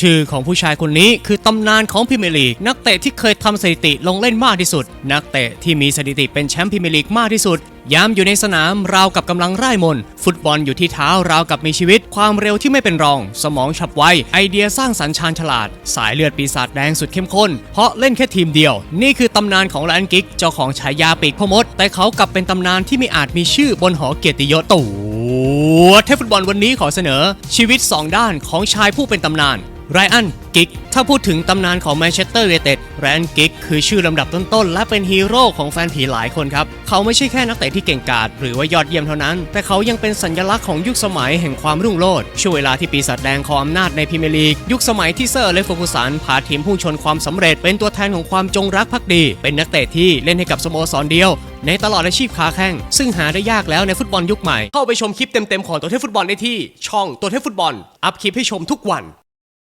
ชื่อของผู้ชายคนนี้คือตำนานของพรีเมียร์ลีก นักเตะที่เคยทำสถิติลงเล่นมากที่สุด นักเตะที่มีสถิติเป็นแชมป์พรีเมียร์ลีกมากที่สุดยามอยู่ในสนามราวกับกำลังไร่มน ฟุตบอลอยู่ที่เท้าราวกับมีชีวิต ความเร็วที่ไม่เป็นรอง สมองฉับไว ไอเดียสร้างสรรค์ชาญฉลาด สายเลือดปีศาจแดงสุดเข้มข้น เพราะเล่นแค่ทีมเดียว นี่คือตำนานของแลนกิก เจ้าของฉายาปีกพ่อมด แต่เขากลับเป็นตำนานที่ไม่อาจมีชื่อบนหอเกียรติยศตู่เทพฟุตบอลวันนี้ขอเสนอ ชีวิตสองด้านของชายผู้เป็นตำนาน ไรอันกิกถ้าพูดถึงตำนานของแมนเชสเตอร์ยูไนเต็ดไรอันกิกคือชื่อลำดับต้นๆ และเป็นฮีโร่ของแฟนผีหลายคนครับ เขาไม่ใช่แค่นักเตะที่เก่งกาจหรือว่ายอดเยี่ยมเท่านั้น แต่เขายังเป็นสัญลักษณ์ของยุคสมัยแห่งความรุ่งโรจน์ช่วงเวลาที่ปีศาจแดงครองอำนาจในพรีเมียร์ลีก ยุคสมัยที่เซอร์และฟูกุสันพาทีมพุ่งชนความสำเร็จ เป็นตัวแทนของความจงรักภักดี เป็นนักเตะที่เล่นให้กับสโมสรเดียว ในตลอดอาชีพค้าแข่งซึ่งหาได้ยากแล้วในฟุตบอลยุคใหม่เข้าไปชมคลิปเต็มๆของตัวเทพฟุตบอลได้ที่ ช่องตัวเทพฟุตบอลอัพคลิปให้ชมทุกวัน